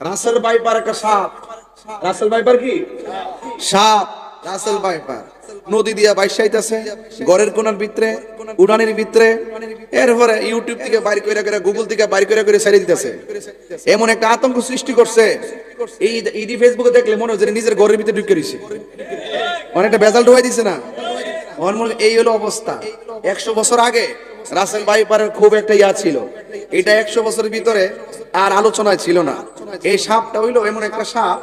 রাসেল বাইপার একটা সাপ। রাসেল বাইপার কি? সাপ, রাসেল বাইপার নদী দিয়া বাইসাইতেছে ঘরের কোনার ভিতরে উড়ানের ভিতরে। এরপরে ইউটিউব থেকে বাইর করে করে গুগল থেকে বাইর করে করে ছেড়ে দিতেছে। এমন একটা আতঙ্ক সৃষ্টি করছে। এই ইডি ফেসবুকে দেখলে মনে হচ্ছে নিজের ঘরের ভিতরে ঢুকে দিছে অনেকটা বেজাল ঢুকাই দিছে না। মনে এই হলো অবস্থা। একশো বছর আগে রাসেল বাইপারের খুব একটা ইয়া ছিল। এটা একশো বছরের ভিতরে আর আলোচনায় ছিল না। এই সাপটা হইল এমন একটা সাপ।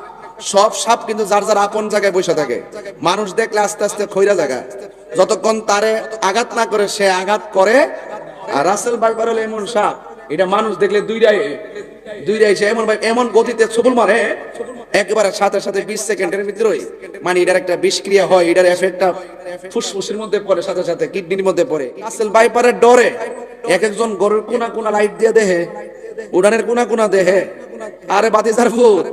সব সাপ কিন্তু যার যার আপন জায়গায় বসে থাকে। মানুষ দেখলে আস্তে আস্তে খৈরা জায়গা। যতক্ষণ তারে আঘাত না করে, সে আঘাত করে। আর রাসেল বাইপার হলো এমন সাপ। এটা মানুষ দেখলে দুইটাই দুইটাই সে এমন ভাই এমন গতিতে ছবল মারে, একেবারে সাথে সাথে বিশ সেকেন্ডের ভিতরেই। মানে এটার একটা বিষক্রিয়া হয়, এটার এফেক্টটা ফুসফুসের মধ্যে পড়ে, সাথে সাথে কিডনির মধ্যে পড়ে। আসল বাইপারের ডরে, এক একজন গরুর কোনা কোনা লাইট দিয়ে দেহে, উড়ানের কোনা কোনা দেহে। আরে বাতি যার ফুট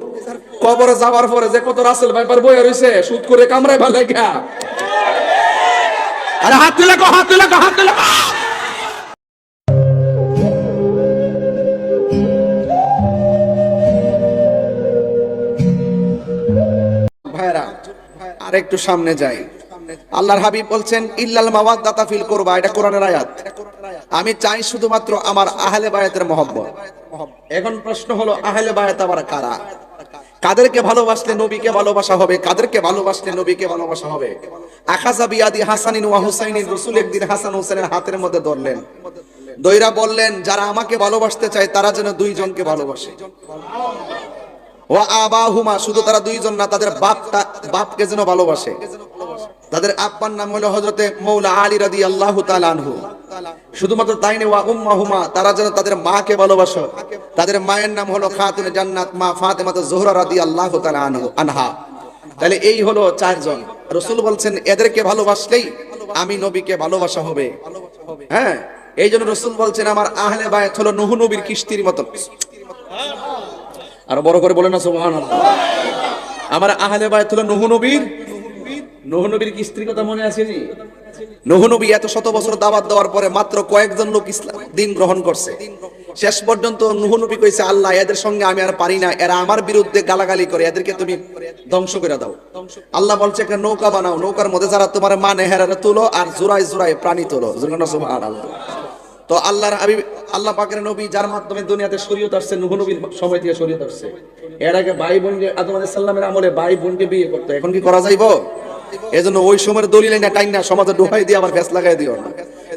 কবরে যাওয়ার পরে যে কত রাসেল বাইপার বয়ে রইছে, সুদ করে কামড়ায় ভালো লেখা আরে হাত তুলে কো, হাত তুলে কো, হাত তুলে আর একটু সামনে যাই। আল্লাহর হাবিব বলছেন, ইল্লাল মাওয়াদ্দাতা ফিল করবা এটা কোরআনের আয়াত। আমি চাই শুধুমাত্র আমার আহলে বায়াতের মহব্বত। এখন প্রশ্ন হলো, আহলে বায়াত আবার কারা? কাদেরকে ভালোবাসলে নবীকে ভালোবাসা হবে? কাদেরকে ভালোবাসলে নবীকে ভালোবাসা হবে? আখাজা বিয়াদি হাসানিন ওয়া হুসাইনিন রাসূল একদিন হাসান হোসেনের হাতের মধ্যে ধরলেন। দইরা বললেন, যারা আমাকে ভালোবাসতে চায়, তারা যেন দুইজনকে ভালোবাসে। ও আবাহুমা, শুধু তারা দুইজন না, তাদের বাপটা, বাপকে যেন ভালোবাসে। তাদের আব্বার নাম হলো হজরতে মৌলা আলী রাদি আল্লাহ আনহু। শুধুমাত্র তাই নেই ওয়া উম্মাহুমা, তারা যেন তাদের মাকে ভালোবাসো। তাদের মায়ের নাম হলো খাতুন জান্নাত, মা ফাতেমাত জোহরা রাদি আল্লাহ আনহু, আনহা। তাহলে এই হলো চারজন। রসুল বলছেন, এদেরকে ভালোবাসলেই আমি নবীকে ভালোবাসা হবে। হ্যাঁ এই জন্য রসুল বলছেন, আমার আহলে বায়াত হলো নুহু নবীর কিস্তির মতন। আর বড় করে বলে না সোহান আমার আহলে বায়াত হলো নুহু নবীর। নুহু নবীর কি স্ত্রীর কথা মনে আসেনি নুহু নবী এত শত বছর দাওয়াত দেওয়ার পরে মাত্র কয়েকজন লোক ইসলাম দিন গ্রহণ করছে। শেষ পর্যন্ত নুহু নবী কইছে, আল্লাহ, এদের সঙ্গে আমি আর পারি না। এরা আমার বিরুদ্ধে গালাগালি করে। এদেরকে তুমি ধ্বংস করে দাও। আল্লাহ বলছে, একটা নৌকা বানাও। নৌকার মধ্যে যারা তোমার মানে হেরারে তুলো আর জোড়ায় জোড়ায় প্রাণী তোলো। সুবহানাল্লাহ। তো আল্লাহর হাবিব, আল্লাহ পাকের নবী যার মাধ্যমে দুনিয়াতে শরীয়ত আসছে, নুহ নবীর সময় থেকে শরীয়ত আসছে। এর আগে ভাই বোনকে আদম আলাইহিস সালামের আমলে ভাই বোনকে বিয়ে করতো, এখন কি করা যাইবো? এজন্য ওই সময়ের দলিল না টাইন না, সমাজে ডুবাই দিয়ে আবার ফেস লাগাই দিও না।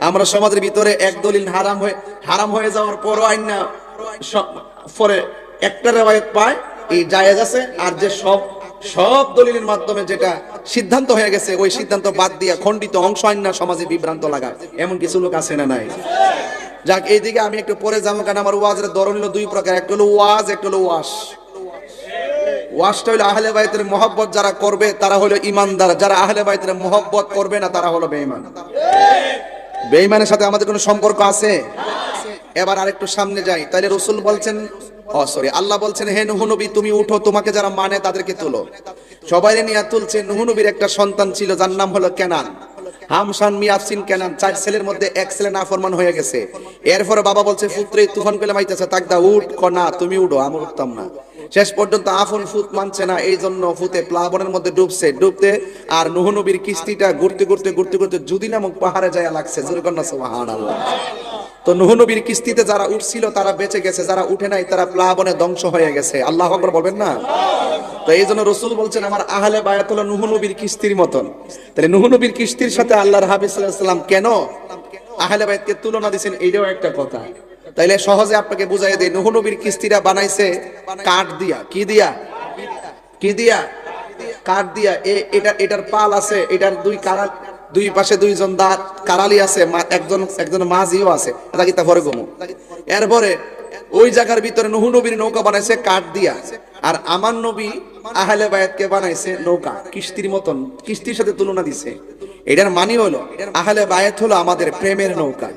আমরা সমাজের ভিতরে এক দলিল হারাম হয়ে হারাম হয়ে যাওয়ার পরও আইন না পরে একটা রেওয়ায়ত পায়, এই জায়েজ আছে, আর যে সব সব দলিলের মাধ্যমে যেটা সিদ্ধান্ত হয়ে গেছে, ওই সিদ্ধান্ত বাদ দিয়া খণ্ডিত অংশ না সমাজে বিভ্রান্ত লাগা। এমন কিছু লোক আছে না নাই? যাক, এইদিকে আমি একটু পরে যাব, কারণ আমার ওয়াজের ধরন হলো দুই প্রকার। একটা হলো ওয়াজ, একটা হলো ওয়াশ। ওয়াশটা হলো আহলে বাইতের মহব্বত যারা করবে, তারা হলো ইমানদার। যারা আহলে বাইতের মহব্বত করবে না, তারা হলো বেঈমান। বেঈমানের সাথে আমাদের কোনো সম্পর্ক আছে? এবার আরেকটু সামনে যাই। তাহলে রসুল বলছেন ও সরি আল্লাহ বলছেন, হে নুহু নবী, তুমি উঠো, তোমাকে যারা মানে তাদেরকে তুলো। সবাই নিয়ে তুলছে নুহু নবীর একটা সন্তান ছিল, যার নাম হলো কেনান। হামশান, মিয়াসিন, কেনান, চার ছেলের মধ্যে এক ছেলে নাফরমান হয়ে গেছে। এরপরে বাবা বলছে, পুত্রে, তুফান পেলে মাইতেছে তাকদা উঠ, কনা, তুমি উঠো, আমি উঠতাম না। শেষ পর্যন্ত আফন ফুত মানছে না এই জন্য ফুতে প্লাবনের মধ্যে ডুবছে। ডুবতে আর নুহ নবীর কিস্তিটা ঘুরতে ঘুরতে ঘুরতে ঘুরতে যুদি নামক পাহাড়ে যায় লাগছে। জুরকন্যা সুবহান আল্লাহ তো নবীর কিস্তিতে যারা উঠছিল, তারা বেঁচে গেছে, যারা উঠে নাই, তারা প্লাবনে ধ্বংস হয়ে গেছে। আল্লাহ আকবর বলবেন না? তো এই জন্য রসুল বলছেন, আমার আহলে বায়াত হলো নবীর কিস্তির মতন। তাহলে নবীর কিস্তির সাথে আল্লাহর হাবিব সাল্লাম কেন আহলে বায়াতকে তুলনা দিয়েছেন এইটাও একটা কথা। তাইলে সহজে আপনাকে বুঝাই দেয় নবীর কিস্তিরা বানাইছে কাঠ দিয়া। কি দিয়া? কি দিয়া? কাঠ দিয়া। এটা, এটার পাল আছে, এটার দুই কারাল দুই পাশে দুইজন দাঁত কারালি আছে একজন একজন মাঝিও আছে। এরপরে ওই জায়গার ভিতরে নুহু নবীর নৌকা বানাইছে কাঠ দিয়া। আর আমার নবী আহলে বায়াতকে বানাইছে নৌকা, কিস্তির মতন, কিস্তির সাথে তুলনা দিছে। এটার মানি হলো, আহলে বায়াত হলো আমাদের প্রেমের নৌকা।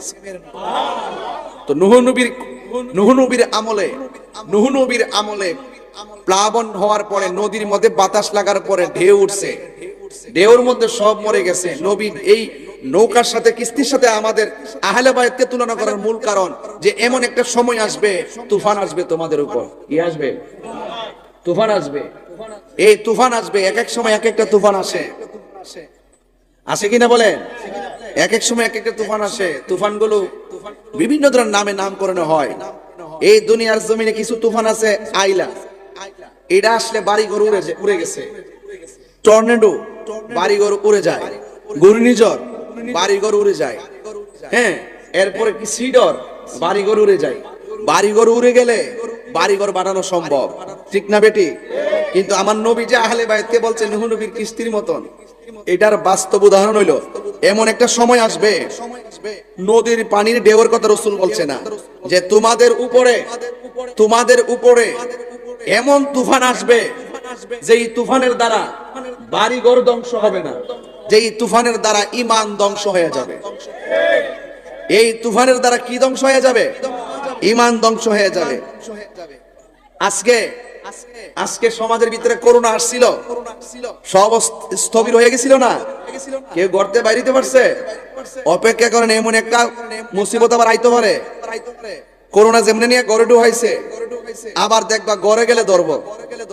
তো নুহ নবীর নুহ নবীর আমলে, নুহ নবীর আমলে প্লাবন হওয়ার পরে নদীর মধ্যে বাতাস লাগার পরে ঢেউ উঠছে। ঢেউর মধ্যে সব মরে গেছে। নবী এই নৌকার সাথে, কিস্তির সাথে আমাদের আহলে বায়াতকে তুলনা করার মূল কারণ যে এমন একটা সময় আসবে, তুফান আসবে তোমাদের উপর। কি আসবে? তুফান আসবে। এই তুফান আসবে। এক এক সময় এক একটা তুফান আসে। আসে কিনা বলেন? এক এক সময় এক একটা তুফান আসে। তুফানগুলো বিভিন্ন ধরনের নামে নামকরণ হয়। এই দুনিয়ার জমিনে কিছু তুফান আছে, আইলা। এটা আসলে বাড়ি ঘর উড়ে উড়ে গেছে। টর্নেডো। বাড়ি ঘর উড়ে যায়। ঘূর্ণিঝড় বাড়ি ঘর উড়ে যায়। হ্যাঁ এরপরে কি সিডর বাড়ি ঘর উড়ে যায়। বাড়ি ঘর উড়ে গেলে বাড়ি ঘর বানানো সম্ভব। ঠিক না বেটি? কিন্তু আমার নবী যে আহলে বাইতকে বলছে, নুহ নবীর কিস্তির মতন, এটার বাস্তব উদাহরণ হইল, এমন একটা সময় আসবে, নদীর পানির ঢেউর কথা রসুল বলছে না, যে তোমাদের উপরে তোমাদের উপরে এমন তুফান আসবে যেই তুফানের দ্বারা বাড়িঘর ধ্বংস হবে না, যেই তুফানের দ্বারা ইমান ধ্বংস হয়ে যাবে। এই তুফানের দ্বারা কি ধ্বংস হয়ে যাবে? ইমান ধ্বংস হয়ে যাবে। আজকে আজকে সমাজের ভিতরে করোনা আসছিল। সব স্থবির হয়ে গেছিল না? কেউ গর্তে বাইরিতে পারছে? অপেক্ষা করেন এমন একটা মুসিবত আবার আইতে পারে। করোনা যেমনি নিয়ে গড়ে ডুহাইছে আবার দেখবা গড়ে গেলে ধরবো।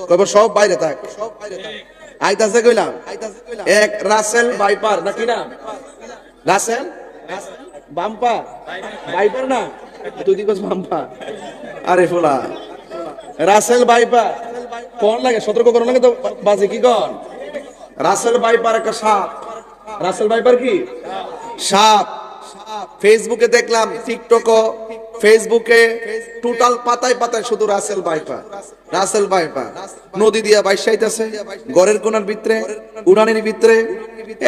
কইব সব বাইরে থাক। আইতাছে কইলাম, এক রাসেল বাইপার নাকি না? রাসেল? বাম্পা বাইপার না? তুই দিবস বাম্পা আরে ফুলা, রাসেল বাইপার কোন লাগে? সতর্ক করো লাগে তো বাজে কি কন? রাসেল বাইপার একটা সাপ। রাসেল বাইপার কি? সাপ। ফেসবুকে দেখলাম টিকটক ফেসবুকে টোটাল পাতায় পাতায় শুধু রাসেল বাইপার রাসেল বাইপার নদী দিয়া বাইসাইতেছে গড়ের কোনার ভিতরে উড়ানের ভিতরে,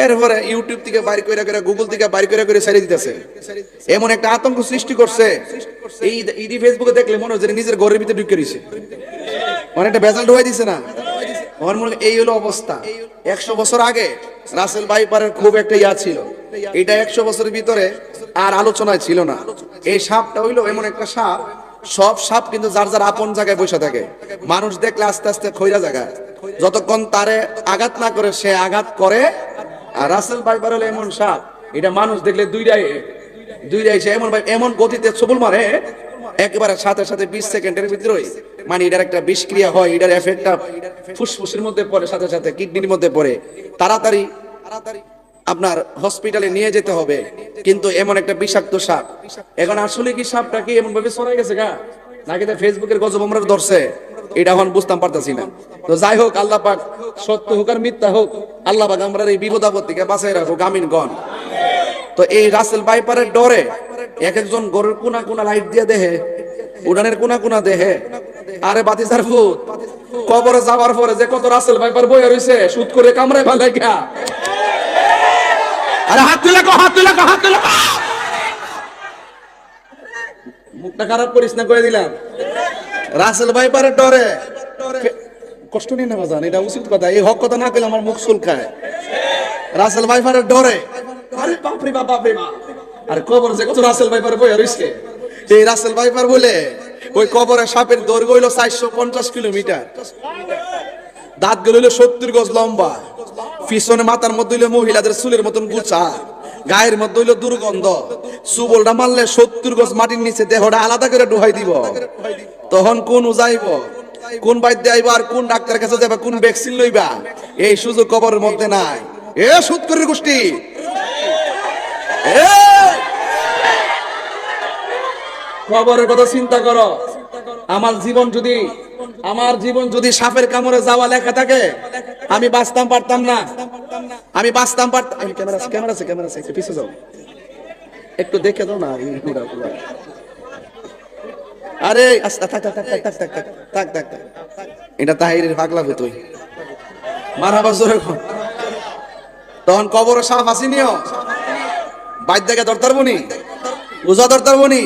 এরপরে ইউটিউব থেকে বাইর করে করে গুগল থেকে বাইর করে করে ছেড়ে দিতেছে। এমন একটা আতঙ্ক সৃষ্টি করছে। এই ইডি ফেসবুকে দেখলে মনে হচ্ছে নিজের ঘরের ভিতরে ঢুকে রয়েছে অনেকটা বেজাল ঢুকাই দিছে না। আমার মনে এই হলো অবস্থা। একশো বছর আগে রাসেল বাইপারের খুব একটা ইয়া ছিল। এটা একশো বছরের ভিতরে আর আলোচনায় ছিল না। এই সাপটা হইল এমন একটা সাপ। সব সাপ কিন্তু যার যার আপন জায়গায় বসে থাকে। মানুষ দেখলে আস্তে আস্তে খৈরা জায়গায়। যতক্ষণ তারে আঘাত না করে, সে আঘাত করে। আর রাসেল বাইপার হলো এমন সাপ। এটা মানুষ দেখলে দুইটাই দুইটাই সে এমন এমন গতিতে ছবল মারে, একেবারে সাথে সাথে বিশ সেকেন্ডের ভিতরে মানে এটার একটা বিষক্রিয়া হয়, এটার এফেক্টটা ফুসফুসের মধ্যে পড়ে, সাথে সাথে কিডনির মধ্যে পড়ে। তাড়াতাড়ি তাড়াতাড়ি আপনার হসপিটালে নিয়ে যেতে হবে, কিন্তু এমন একটা বিষাক্ত সাপ। এখন আসলে কি সাপটা কি এমন ভাবে সরাই গেছে গা? নাকি তো ফেসবুকের গজব আমরা ধরছে? এটা এখন বুঝতাম পারতাছি না। তো যাই হোক, আল্লাহ পাক সত্য হোক আর মিথ্যা হোক, আল্লাহ পাক আমরা এই বিপদ আপদ থেকে বাঁচাই রাখো গামিন গণ তো এই রাসেল বাইপারের ডরে এক একজন গরুর কোনা কোনা লাইট দিয়ে দেহে উড়ানের কোনা কোনা দেহে আরে বাতি সার ভূত, কবরে যাওয়ার পরে যে কত রাসেল বাইপার বইয়া রইছে, সুদ করে কামড়ায় ভালাই গা। আরে হাত তুলে কো, হাত তুলে কো, হাত তুলে মুখটা খারাপ করিস না করে দিলাম। রাসেল বাইপারের ডরে। কষ্ট নিয়ে নেওয়া যান এটা উচিত কথা, এই হক কথা না পেলে আমার মুখ চুলকায়। রাসেল ভাইপারের ডরে। আরে বাপরে বাপ বাপরে বাপ। আর কবর যে কত রাসেল ভাইপার বই রইছে। এই রাসেল ভাইপার বলে ওই কবরে সাপের দৈর্ঘ্য হইল চারশো পঞ্চাশ কিলোমিটার। দাঁতগুলো হইল সত্তর গজ লম্বা। পিছনে মাথার মধ্যে হইল মহিলাদের চুলের মতন গুছা গায়ের মধ্যে হইল দুর্গন্ধ। সুবলটা মারলে সত্তর গজ মাটির নিচে দেহটা আলাদা করে ডুহাই দিব। তখন কোন উজাইব কোন বাইদ্য আইব আর কোন ডাক্তারের কাছে যাবে কোন ভ্যাকসিন লইবা? এই সুযোগ কবরের মধ্যে নাই। এ সুদ করে গোষ্ঠী। এ! কবরের কথা চিন্তা করো। আমার জীবন যদি, আমার জীবন যদি সাপের কামড়ে যাওয়া লেখা থাকে, আমি বাঁচতাম পারতাম না। আমি বাঁচতাম পারতাম ক্যামেরা ক্যামেরা আছে ক্যামেরা আছে, একটু পিছিয়ে যাও। একটু দেখে দাও না আরে থাক থাক থাক থাক থাক থাক থাক থাক এটা তাহিরের পাগলা হয়ে তুই। মারা মারাবা জোরে তখন কবর সাপ আসিনিও বাইর দেখে দরতার বনি? রোজা দরতার বনি?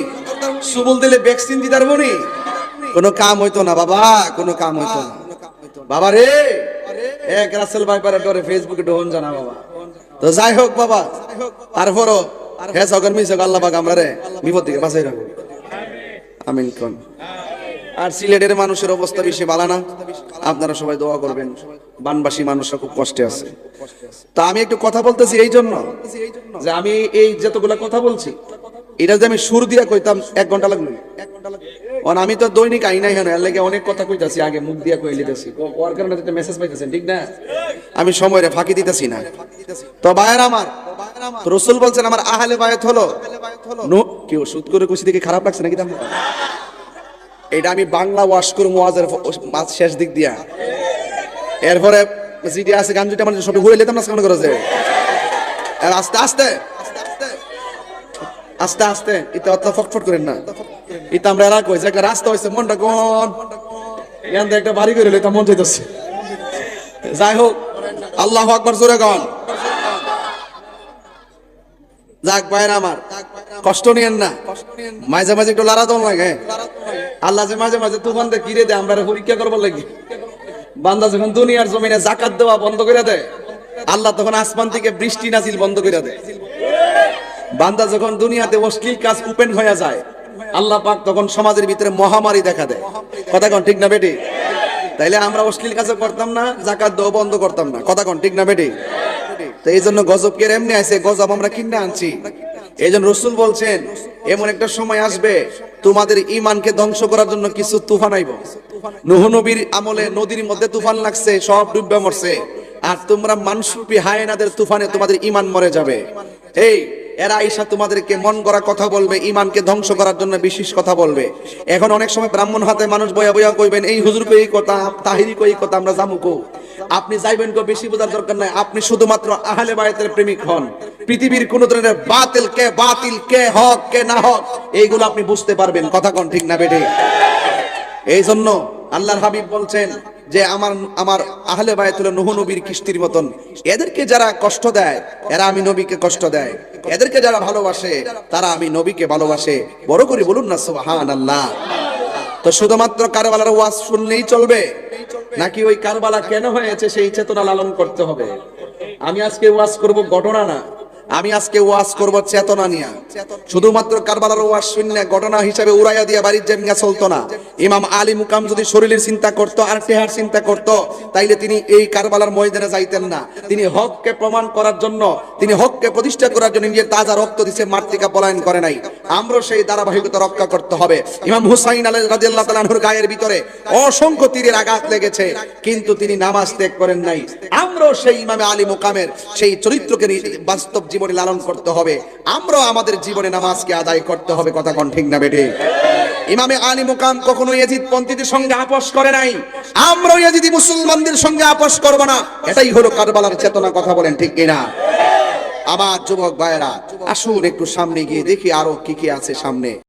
সুবল দিলে ভ্যাকসিন দিতার বনি কোনো কাম হইতো না, বাবা, কোনো কাম হইতো না। বাবা রে, এক রাসেল ভাইপারের ডরে ফেসবুকে ডোহন জানা, বাবা। তো যাই হোক, বাবা, তারপরও হ্যাঁ সকর মিশক আল্লাহ পাক আমরা রে বিপদ থেকে বাঁচাই রাখো আমিন কোন। আর সিলেটের মানুষের অবস্থা বেশি ভালো না। আপনারা সবাই দোয়া করবেন। বানবাসী মানুষরা খুব কষ্টে আছে। তা আমি একটু কথা বলতেছি এই জন্য যে আমি এই যতগুলা কথা বলছি এটা যদি আমি সুর দিয়া কইতাম, এক ঘণ্টা লাগল আমি তো দৈনিক আই নাই হেন লাগে অনেক কথা কইতাছি, আগে মুখ দিয়া কই লিতেছি। ওর কারণে একটা মেসেজ পাইতেছেন, ঠিক না? আমি সময়রে ফাঁকি দিতেছি না। তো বায়ের আমার রসুল বলছেন, আমার আহলে বায়াত হলো। কেউ সুদ করে কুচি দেখে খারাপ লাগছে নাকি তাহলে? এটা আমি বাংলা ওয়াশ করুম ওয়াজের মাঝ শেষ দিক দিয়া। এরপরে, যেটি আছে গান যেটা মানে সব ঘুরে লেতাম না কেমন করেছে আস্তে আস্তে। আস্তে আস্তে। এটা অত ফটফট করেন না। এটা আমরা এরা কইছে একটা রাস্তা হয়েছে, মনটা কোন এখান থেকে একটা বাড়ি করে লেতাম মন চাইতেছে। যাই হোক, আল্লাহ আকবার, জোরে কন। যাক আমার, কষ্ট নিয়েন না। মাঝে মাঝে একটু দম লাগে। আল্লাহ যে মাঝে মাঝে তুফান দিয়ে কিরে আমরা পরীক্ষা করবার লাগি। বান্দা যখন দুনিয়ার জমিনে জাকাত দেওয়া বন্ধ করে দেয়, আল্লাহ তখন আসমান থেকে বৃষ্টি নাজিল বন্ধ করে দেয়। বান্দা যখন দুনিয়াতে অশ্লীল কাজ ওপেন হয়ে যায়, আল্লাহ পাক তখন সমাজের ভিতরে মহামারী দেখা দেয়। কথা কন, ঠিক না বেটি? তাইলে আমরা অশ্লীল কাজও করতাম না, জাকাত দেওয়া বন্ধ করতাম না। কথা কোন, ঠিক না বেটি? তো এই জন্য গজবকে এমনি আছে গজব আমরা কিনে আনছি। এই জন্য রসুল বলছেন, এমন একটা সময় আসবে, তোমাদের ইমানকে ধ্বংস করার জন্য কিছু তুফান আইব। নুহ নবীর আমলে নদীর মধ্যে তুফান লাগছে, সব ডুববে মরছে। আর তোমরা মানসুপি হায়নাদের তুফানে তোমাদের ইমান মরে যাবে। এই এরা আইসা তোমাদেরকে মন করা কথা বলবে ইমানকে ধ্বংস করার জন্য বিশেষ কথা বলবে। এখন অনেক সময় ব্রাহ্মণ হাতে মানুষ বয়া বয়া কইবেন, এই হুজুর কই কথা? তাহিরি কই কথা? আমরা জামুকো আপনি যাইবেন কো বেশি বোঝার দরকার নাই। আপনি শুধুমাত্র আহলে বায়াতের প্রেমিক হন। পৃথিবীর কোন ধরনের বাতিল কে বাতিল, কে হক, কে না হক, এইগুলো আপনি বুঝতে পারবেন। কথা কোন ঠিক না বেটে এই জন্য আল্লাহর হাবিব বলছেন যে আমার আমার আহলে বায়াতুল নূহ নবীর কিস্তির মতন, এদেরকে যারা কষ্ট দেয়, এরা আমি নবীকে কষ্ট দেয়। এদেরকে যারা ভালোবাসে, তারা আমি নবীকে ভালোবাসে। বড় করে বলুন না, সুবহানাল্লাহ। তো শুধুমাত্র কারবালার ওয়াজ শুনলেই চলবে? নাকি ওই কারবালা কেন হয়েছে সেই চেতনা লালন করতে হবে? আমি আজকে ওয়াজ করব ঘটনা না। আমি আজকে ওয়াজ করব চেতনা নিয়ে। শুধুমাত্র কারবালার ওয়াজ শূন্য ঘটনা হিসাবে উড়াইয়া দিয়া বাড়ির জেমিয়া চলতো না। ইমাম আলী মুকাম যদি শরীরের চিন্তা করত, আর টেহার চিন্তা করত, তাইলে তিনি এই কারবালার ময়দানে যাইতেন না। তিনি হককে প্রমাণ করার জন্য, তিনি হককে প্রতিষ্ঠা করার জন্য নিজের তাজা রক্ত দিছে মার্তিকা পলায়ন করে নাই। আমরা সেই ধারাবাহিকতা রক্ষা করতে হবে। ইমাম হুসাইন আলী রাদিয়াল্লাহু তাআলা আনহুর গায়ের ভিতরে অসংখ্য তীরের আঘাত লেগেছে, কিন্তু তিনি নামাজ ত্যাগ করেন নাই। আমরাও সেই ইমামে আলী মুকামের সেই চরিত্রকে বাস্তব জীবনে লালন করতে হবে। আমরাও আমাদের জীবনে নামাজকে আদায় করতে হবে, কথা কোন ঠিক না বেটে ইমামে আলী মুকাম কখনো ইয়াজিদ পন্থীদের সঙ্গে আপোষ করে নাই। আমরাও ইয়াজিদি মুসলমানদের সঙ্গে আপোষ করব না। এটাই হলো কারবালার চেতনা, কথা বলেন ঠিক কিনা? আমার যুবক ভাইয়েরা, আসুন একটু সামনে গিয়ে দেখি আরও কি কি আছে সামনে।